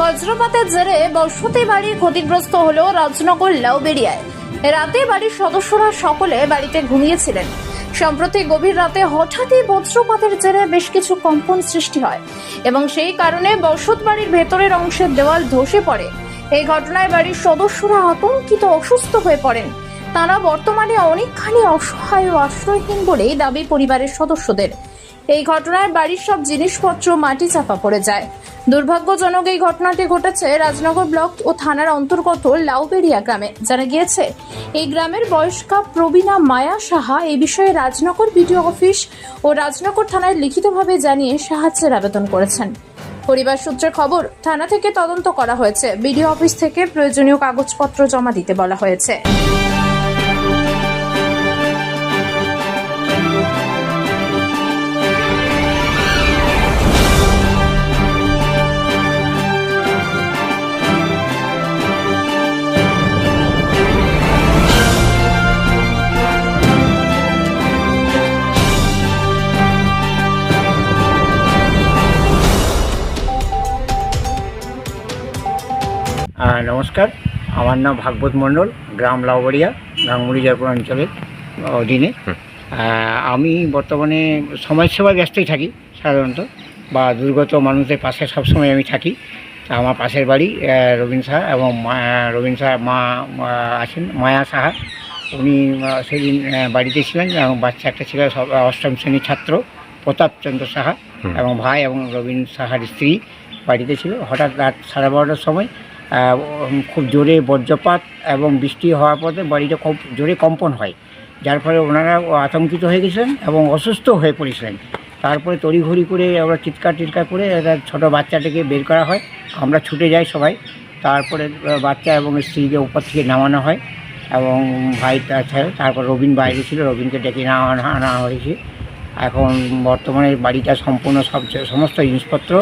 বজ্রপাতের জেরে বসতি বাড়ি ক্ষতিগ্রস্ত হল রাজনগর লাউবেরিয়ায় রাতে বাড়ির সদস্যরা সকলে বাড়িতে ঘুমিয়েছিলেন। সম্প্রতি গভীর রাতে হঠাৎই বজ্রপাতের জেরে বেশ কিছু কম্পন সৃষ্টি হয় এবং সেই কারণে বসত বাড়ির ভেতরের অংশের দেওয়াল ধসে পড়ে। এই ঘটনায় বাড়ির সদস্যরা আতঙ্কিত, অসুস্থ হয়ে পড়েন। তারা বর্তমানে অনেকখানি অসহায় ও আশ্রয়হীন বলেই দাবি পরিবারের সদস্যদের। এই ঘটনায় বাড়ির সব জিনিসপত্র মাটি চাপা পড়ে যায়। দুর্ভাগ্যজনক এই ঘটনাটি ঘটেছে রাজনগর ব্লক ও থানার অন্তর্গত লাউবেরিয়া গ্রামে। জানা গিয়েছে, এই গ্রামের বয়স্কা প্রবীণা মায়া সাহা এই বিষয়ে রাজনগর বিডিও অফিস ও রাজনগর থানায় লিখিতভাবে জানিয়ে সাহায্যের আবেদন করেছেন। পরিবার সূত্রে খবর, থানা থেকে তদন্ত করা হয়েছে। বিডিও অফিস থেকে প্রয়োজনীয় কাগজপত্র জমা দিতে বলা হয়েছে। নমস্কার। আমার নাম ভাগবত মণ্ডল গ্রাম লাউবাড়িয়া গাঙ্গুলি জয়পুর অঞ্চলের অধীনে। আমি বর্তমানে সমাজসেবায় ব্যস্তই থাকি সাধারণত বা দুর্গত মানুষদের পাশে সবসময় আমি থাকি। আমার পাশের বাড়ি রবীন সাহা এবং রবীন সাহা মা আছেন মায়া সাহা। উনি সেদিন বাড়িতে ছিলেন এবং বাচ্চা একটা ছিল অষ্টম শ্রেণির ছাত্র প্রতাপচন্দ্র সাহা এবং ভাই এবং রবীন সাহার স্ত্রী বাড়িতে ছিল। হঠাৎ রাত সাড়ে বারোটার সময় খুব জোরে বজ্রপাত এবং বৃষ্টি হওয়ার পরে বাড়িটা খুব জোরে কম্পন হয়। যার ফলে ওনারা আতঙ্কিত হয়ে গেছিলেন এবং অসুস্থ হয়ে পড়েছিলেন। তারপরে তড়িঘড়ি করে ওরা চিৎকার টিৎকার করে একটা ছোটো বাচ্চাটাকে বের করা হয়। আমরা ছুটে যাই সবাই। তারপরে বাচ্চা এবং স্ত্রীকে উপর থেকে নামানো হয় এবং ভাই তারপর রবিন বাইরে ছিল। রবিনকে ডেকে আনা আনা হয়েছে। এখন বর্তমানে বাড়িটা সম্পূর্ণ সব সমস্ত জিনিসপত্র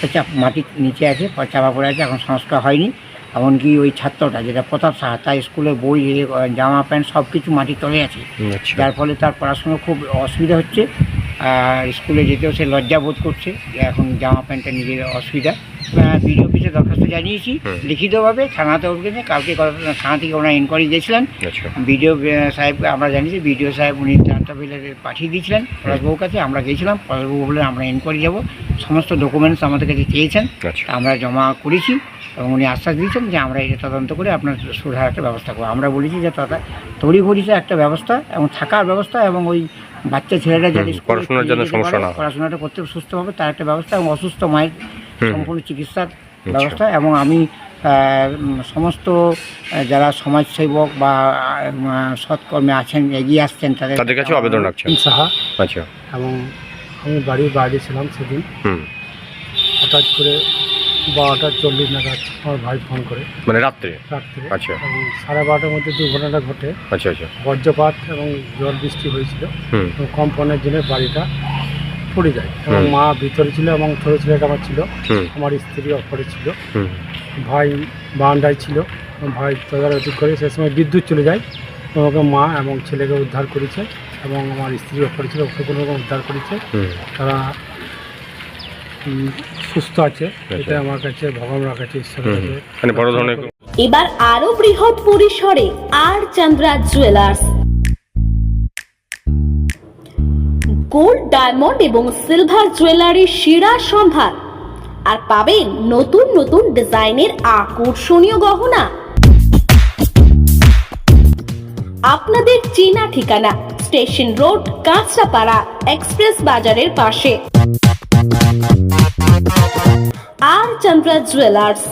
সে চাপ- মাটির নিচে আছে চাপা পড়ে আছে এখন সংস্কার হয়নি। এমনকি ওই ছাত্রটা যেটা প্রতাপ সাহা তার স্কুলের বই জামা প্যান্ট সব কিছু মাটির তলে আছে। আচ্ছা। যার ফলে তার পড়াশুনো খুব অসুবিধা হচ্ছে। আর স্কুলে যেতেও সে লজ্জা বোধ করছে যে এখন জামা প্যান্টটা নিজের অসুবিধা। বিডিও অফিসে দরখাস্ত জানিয়েছি। লিখিতভাবে থানাতে উঠবে কালকে থানা থেকে ওনারা ইনকোয়ারি দিয়েছিলেন আচ্ছা। বিডিও সাহেবকে আমরা জানিয়েছি। বিডিও সাহেব উনি জানতে পাঠিয়ে দিয়েছিলেন। পলাশবাবুর কাছে আমরা গিয়েছিলাম পলাশবাবু বললেন আমরা ইনকোয়ারি যাব। সমস্ত ডকুমেন্টস আমাদের কাছে চেয়েছেন আচ্ছা। আমরা জমা করেছি এবং উনি আশ্বাস দিয়েছেন যে আমরা এটা তদন্ত করে আপনার সুধার একটা ব্যবস্থা করব। আমরা বলেছি যে তথা তড়িঘড়িতে একটা ব্যবস্থা এবং থাকার ব্যবস্থা এবং ওই বাচ্চা ছেলেটা যাতে পড়াশোনার জন্য সমস্যা না। পড়াশোনাটা করতে সুস্থ হবে তার একটা ব্যবস্থা এবং অসুস্থ মায়ের। সম্পূর্ণ চিকিৎসার ব্যবস্থা এবং আমি সমস্ত যারা সমাজসেবক বা সৎকর্মে আছেন এগিয়ে আসছেন তাদের কাছেও আবেদন রাখছেন। সাহা আচ্ছা। এবং আমি বাড়ির বাইরে ছিলাম সেদিন। হঠাৎ করে বারোটা চল্লিশ নাগাদ আমার ভাই ফোন করে। মানে রাত্রে? রাত্রে। আচ্ছা। এবং সাড়ে বারোটার মধ্যে দুর্ঘটনাটা ঘটে। আচ্ছা আচ্ছা। বজ্রপাত এবং জল বৃষ্টি হয়েছিল। কম্পনের জন্য বাড়িটা পড়ে যায়। এবং মা ভিতরে ছিল এবং ছোটো ছেলেটা আমার ছিল। আমার স্ত্রী অপরে ছিল। ভাই বারান্দায় ছিল। ভাই তদারতি করে সে সময় বিদ্যুৎ চলে যায়। আমাকে মা এবং ছেলেকে উদ্ধার করেছে। এবং আমার স্ত্রী অপরে ছিল ওকে কোনো রকম উদ্ধার করেছে। তারা সুস্থ আছে এটা আমার কাছে ভগবানের কাছে ঈশ্বরের কাছে মানে বড় ধরনের এবার আরও বৃহৎ পরিসরে R Chandra jewellers. Gold diamond এবং সিলভার জুয়েলারির সেরা সম্ভার। আর পাবেন নতুন নতুন ডিজাইনের আকর্ষণীয় গহনা। আপনাদের চেনা ঠিকানা স্টেশন রোড কাঁচরাপাড়া এক্সপ্রেস বাজারের পাশে। R Chandra jewellers.